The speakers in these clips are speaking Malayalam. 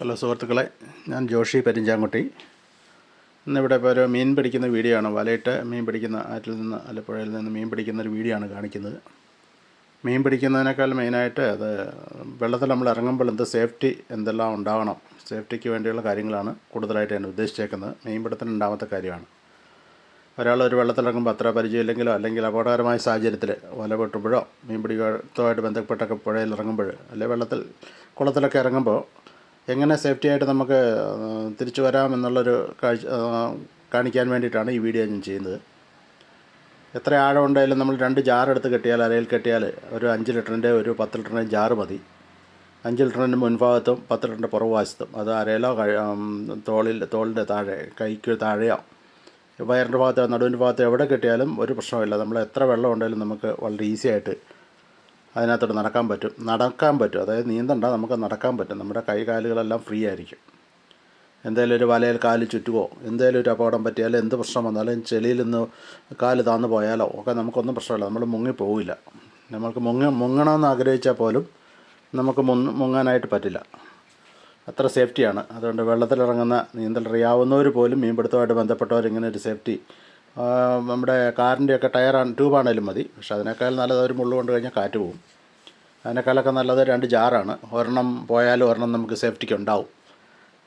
ഹലോ സുഹൃത്തുക്കളെ ഞാൻ ജോഷി പെരിഞ്ചാങ്കുട്ടി. ഇന്നിവിടെ ഇപ്പോൾ ഒരു മീൻ പിടിക്കുന്ന വീഡിയോ ആണ്. വലയിട്ട് മീൻ പിടിക്കുന്ന ആറ്റിൽ നിന്ന് ആലപ്പുഴയിൽ നിന്ന് മീൻ പിടിക്കുന്ന ഒരു വീഡിയോ ആണ് കാണിക്കുന്നത്. മീൻ പിടിക്കുന്നതിനേക്കാൾ മെയിനായിട്ട് അത് വെള്ളത്തിൽ നമ്മൾ ഇറങ്ങുമ്പോൾ എന്ത് സേഫ്റ്റി എന്തെല്ലാം ഉണ്ടാവണം സേഫ്റ്റിക്ക് വേണ്ടിയുള്ള കാര്യങ്ങളാണ് കൂടുതലായിട്ട് ഞാൻ ഉദ്ദേശിച്ചേക്കുന്നത്. മീൻ പിടുത്തത്തിന് ഉണ്ടാവാത്ത കാര്യമാണ്. ഒരാൾ ഒരു വെള്ളത്തിലിറങ്ങുമ്പോൾ അത്ര പരിചയമില്ലെങ്കിലോ അല്ലെങ്കിൽ അപകടകരമായ സാഹചര്യത്തിൽ വല പൊട്ടുമ്പോഴോ മീൻ പിടിക്കത്തുമായിട്ട് ബന്ധപ്പെട്ടൊക്കെ പുഴയിൽ ഇറങ്ങുമ്പോൾ അല്ലെങ്കിൽ വെള്ളത്തിൽ കുളത്തിലൊക്കെ ഇറങ്ങുമ്പോൾ എങ്ങനെ സേഫ്റ്റി ആയിട്ട് നമുക്ക് തിരിച്ചു വരാം എന്നുള്ളൊരു കാഴ്ച കാണിക്കാൻ വേണ്ടിയിട്ടാണ് ഈ വീഡിയോ ഞാൻ ചെയ്യുന്നത്. എത്ര ആഴം ഉണ്ടായാലും നമ്മൾ രണ്ട് ജാർ എടുത്ത് കെട്ടിയാൽ അരയിൽ കെട്ടിയാൽ ഒരു അഞ്ച് ലിറ്ററിന്റെ ഒരു പത്ത് ലിറ്ററിന്റെ ജാറ് മതി. അഞ്ച് ലിറ്ററിന്റെ മുൻഭാഗത്തും പത്ത് ലിറ്ററിന്റെ പുറകുവശത്തും അത് അരയിലോ തോളിൽ തോളിന്റെ താഴെ കൈക്ക് താഴെയോ വയറിന്റെ ഭാഗത്തോ നടുവിന്റെ ഭാഗത്തോ എവിടെ കെട്ടിയാലും ഒരു പ്രശ്നമില്ല നമ്മൾ എത്ര വെള്ളം ഉണ്ടെങ്കിലും നമുക്ക് വളരെ ഈസി ആയിട്ട് അതിനകത്തോട്ട് നടക്കാൻ പറ്റും. നടക്കാൻ പറ്റും. അതായത് നീന്തണ്ട നമുക്ക് നടക്കാൻ പറ്റും. നമ്മുടെ കൈ കാലുകളെല്ലാം ഫ്രീ ആയിരിക്കും. എന്തേലും ഒരു വലയിൽ കാൽ ചുറ്റുമോ എന്തേലും ഒരു അപകടം പറ്റിയാലോ എന്ത് പ്രശ്നം വന്നാലും ചെളിയിൽ നിന്ന് കാൽ താന്നു പോയാലോ ഒക്കെ നമുക്കൊന്നും പ്രശ്നമില്ല. നമ്മൾ മുങ്ങി പോവില്ല. നമ്മൾക്ക് മുങ്ങ മുങ്ങണമെന്ന് ആഗ്രഹിച്ചാൽ പോലും നമുക്ക് മുങ്ങ മുങ്ങാനായിട്ട് പറ്റില്ല. അത്ര സേഫ്റ്റിയാണ് അതുകൊണ്ട് വെള്ളത്തിലിറങ്ങുന്ന നീന്തൽ അറിയാവുന്നവർ പോലും മീൻപിടുത്തമായിട്ട് ബന്ധപ്പെട്ടവർ ഇങ്ങനെ ഒരു സേഫ്റ്റി നമ്മുടെ കാറിന്റെയൊക്കെ ടയറാണ് ട്യൂബാണേലും മതി. പക്ഷേ അതിനേക്കാൾ നല്ലത് ഒരു മുള്ളു കൊണ്ട് കഴിഞ്ഞാൽ കാറ്റ് പോകും അതിനേക്കാളൊക്കെ നല്ലത് രണ്ട് ജാറാണ്. ഒരെണ്ണം പോയാലും ഒരെണ്ണം നമുക്ക് സേഫ്റ്റിക്ക് ഉണ്ടാവും.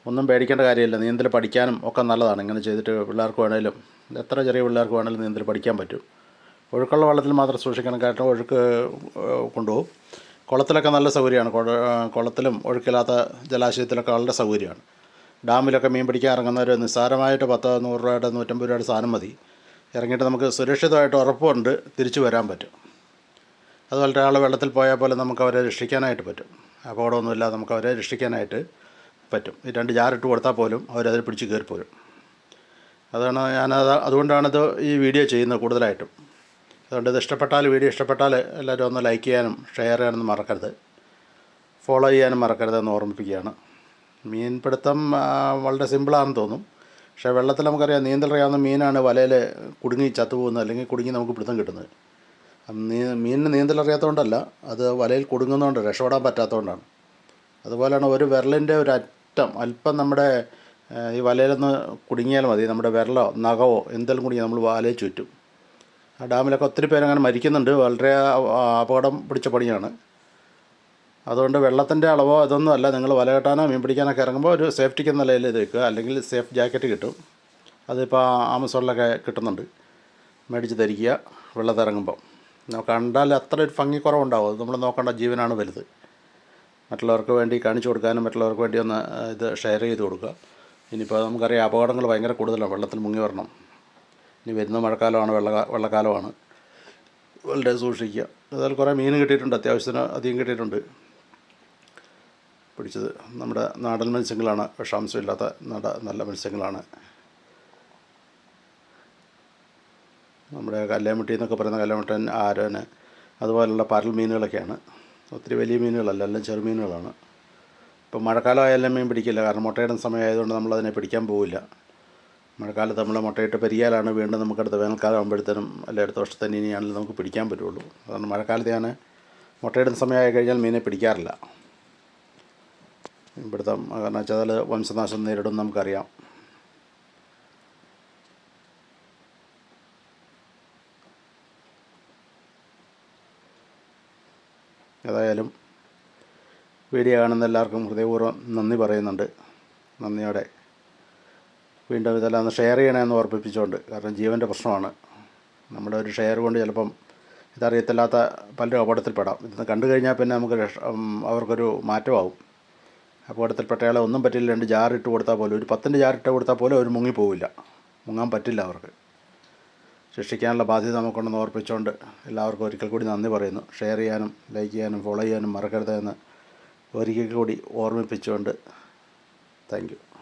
ഒന്നും പേടിക്കേണ്ട കാര്യമില്ല. നീന്തൽ പഠിക്കാനും ഒക്കെ നല്ലതാണ്. ഇങ്ങനെ ചെയ്തിട്ട് പിള്ളേർക്ക് വേണേലും എത്ര ചെറിയ പിള്ളേർക്ക് വേണേലും നീന്തൽ പഠിക്കാൻ പറ്റും. ഒഴുക്കുള്ള വെള്ളത്തിൽ മാത്രം സൂക്ഷിക്കണം. കാരണം ഒഴുക്ക് കൊണ്ടുപോകും. കുളത്തിലൊക്കെ നല്ല സൗകര്യമാണ്. കുളത്തിലും ഒഴുക്കില്ലാത്ത ജലാശയത്തിലൊക്കെ വളരെ സൗകര്യമാണ്. ഡാമിലൊക്കെ മീൻ പിടിക്കാൻ ഇറങ്ങുന്നവർ നിസ്സാരമായിട്ട് പത്ത് നൂറ് രൂപയുടെ നൂറ്റമ്പത് രൂപയുടെ സാധനം മതി. ഇറങ്ങിയിട്ട് നമുക്ക് സുരക്ഷിതമായിട്ട് ഉറപ്പുണ്ട് തിരിച്ചു വരാൻ പറ്റും. അതുപോലെ ഒരാൾ വെള്ളത്തിൽ പോയാൽ പോലെ നമുക്ക് അവരെ രക്ഷിക്കാനായിട്ട് പറ്റും. അപകടമൊന്നുമില്ലാതെ നമുക്ക് അവരെ രക്ഷിക്കാനായിട്ട് പറ്റും. ഈ രണ്ട് ജാറിട്ട് കൊടുത്താൽ പോലും അവരതിൽ പിടിച്ച് കയറിപ്പോരും അതാണ് ഞാനത് അതുകൊണ്ടാണിത് ഈ വീഡിയോ ചെയ്യുന്നത് കൂടുതലായിട്ടും. അതുകൊണ്ട് ഇത് ഇഷ്ടപ്പെട്ടാൽ വീഡിയോ ഇഷ്ടപ്പെട്ടാൽ എല്ലാവരും ഒന്ന് ലൈക്ക് ചെയ്യാനും ഷെയർ ചെയ്യാനൊന്നും മറക്കരുത്. ഫോളോ ചെയ്യാനും മറക്കരുതെന്ന് ഓർമ്മിപ്പിക്കുകയാണ്. മീൻപിടുത്തം വളരെ സിമ്പിളാണെന്ന് തോന്നും. പക്ഷേ വെള്ളത്തിൽ നമുക്കറിയാം നീന്തൽ അറിയാവുന്ന മീനാണ് വലയിൽ കുടുങ്ങി ചത്തുപോകുന്നത് അല്ലെങ്കിൽ കുടുങ്ങി നമുക്ക് പിടുത്തം കിട്ടുന്നത്. നീ മീനിന് നീന്തൽ അറിയാത്തതുകൊണ്ടല്ല അത് വലയിൽ കുടുങ്ങുന്നതുകൊണ്ട് രക്ഷപ്പെടാൻ പറ്റാത്തതുകൊണ്ടാണ്. അതുപോലെയാണ് ഒരു വിരലിന്റെ ഒരു അറ്റം അല്പം നമ്മുടെ ഈ വലയിലൊന്ന് കുടുങ്ങിയാൽ മതി നമ്മുടെ വിരലോ നഖമോ എന്തെങ്കിലും കുടുങ്ങി നമ്മൾ വലയിൽ ചുറ്റും. ആ ഡാമിലൊക്കെ ഒത്തിരി പേരങ്ങനെ മരിക്കുന്നുണ്ട്. വളരെ അപകടം പിടിച്ച പണിയാണ്. അതുകൊണ്ട് വെള്ളത്തിന്റെ അളവോ ഇതൊന്നും അല്ല. നിങ്ങൾ വല കെട്ടാനോ മീൻ പിടിക്കാനൊക്കെ ഇറങ്ങുമ്പോൾ ഒരു സേഫ്റ്റിക്ക് നിലയിൽ ഇത് വെക്കുക. അല്ലെങ്കിൽ സേഫ് ജാക്കറ്റ് കിട്ടും. അതിപ്പോൾ ആമസോണിലൊക്കെ കിട്ടുന്നുണ്ട്. മേടിച്ച് ധരിക്കുക. വെള്ളത്തിറങ്ങുമ്പോൾ കണ്ടാൽ അത്ര ഒരു ഭംഗി കുറവുണ്ടാവും. അത് നമ്മൾ നോക്കേണ്ട ജീവനാണ് വലുത്. മറ്റുള്ളവർക്ക് വേണ്ടി കാണിച്ചു കൊടുക്കാനും മറ്റുള്ളവർക്ക് വേണ്ടി ഒന്ന് ഇത് ഷെയർ ചെയ്ത് കൊടുക്കുക. ഇനിയിപ്പോൾ നമുക്കറിയാം അപകടങ്ങൾ ഭയങ്കര കൂടുതലാണ്. വെള്ളത്തിൽ മുങ്ങി വരണം. ഇനി വരുന്ന മഴക്കാലമാണ് വെള്ള വെള്ളക്കാലമാണ്. വളരെ സൂക്ഷിക്കുക. അതുപോലെ കുറേ മീൻ കിട്ടിയിട്ടുണ്ട്. അത്യാവശ്യത്തിന് അധികം കിട്ടിയിട്ടുണ്ട്. പിടിച്ചത്. നമ്മുടെ നാടൻ മത്സ്യങ്ങളാണ്. വിഷാംശമില്ലാത്ത നട നല്ല മത്സ്യങ്ങളാണ്. നമ്മുടെ കല്ലേമുട്ടി എന്നൊക്കെ പറയുന്ന കല്ലേമുട്ടൻ ആരന് അതുപോലുള്ള പരൽ മീനുകളൊക്കെയാണ്. ഒത്തിരി വലിയ മീനുകളല്ല എല്ലാം ചെറുമീനുകളാണ് ഇപ്പം മഴക്കാലമായാലും മീൻ പിടിക്കില്ല. കാരണം മുട്ടയിടുന്ന സമയമായതുകൊണ്ട് നമ്മളതിനെ പിടിക്കാൻ പോവില്ല. മഴക്കാലത്ത് നമ്മൾ മുട്ടയിട്ട് പെരിയാലാണ് വീണ്ടും നമുക്കടുത്ത വേനൽക്കാലം ആകുമ്പോഴത്തേനും അല്ലെ അടുത്ത വർഷത്തെ ഇനിയാണെങ്കിലും നമുക്ക് പിടിക്കാൻ പറ്റുള്ളൂ. കാരണം മഴക്കാലത്ത് ഞാൻ മുട്ടയിടുന്ന സമയമായി കഴിഞ്ഞാൽ മീനെ പിടിക്കാറില്ല. ഇവിടുത്തെ കാരണം വെച്ചാൽ വംശനാശം നേരിടും നമുക്കറിയാം. ഏതായാലും വീഡിയോ കാണുന്ന എല്ലാവർക്കും ഹൃദയപൂർവം നന്ദി പറയുന്നുണ്ട്. നന്ദിയോടെ. വീണ്ടും ഇതെല്ലാം ഒന്ന് ഷെയർ ചെയ്യണമെന്ന് ഓർപ്പിപ്പിച്ചുകൊണ്ട്. കാരണം ജീവന്റെ പ്രശ്നമാണ്. നമ്മുടെ ഒരു ഷെയർ കൊണ്ട് ചിലപ്പം ഇതറിയത്തില്ലാത്ത പലരും അപകടത്തിൽപ്പെടാം. ഇതൊന്ന് കണ്ടു കഴിഞ്ഞാൽ പിന്നെ നമുക്ക് അവർക്കൊരു മാറ്റമാവും. അപകടത്തിൽപ്പെട്ടയാളെ ഒന്നും പറ്റില്ല. രണ്ട് ജാറിട്ട് കൊടുത്താൽ പോലും ഒരു പത്തിന്റെ ജാറിട്ട് കൊടുത്താൽ പോലും അവർ മുങ്ങിപ്പോവില്ല. മുങ്ങാൻ പറ്റില്ല അവർക്ക്. ശിക്ഷിക്കാനുള്ള ബാധ്യത നമുക്കുണ്ടെന്ന് ഓർപ്പിച്ചുകൊണ്ട് എല്ലാവർക്കും ഒരിക്കൽ കൂടി നന്ദി പറയുന്നു. ഷെയർ ചെയ്യാനും ലൈക്ക് ചെയ്യാനും ഫോളോ ചെയ്യാനും മറക്കരുതെന്ന് ഒരിക്കൽ കൂടി ഓർമ്മിപ്പിച്ചുകൊണ്ട് താങ്ക്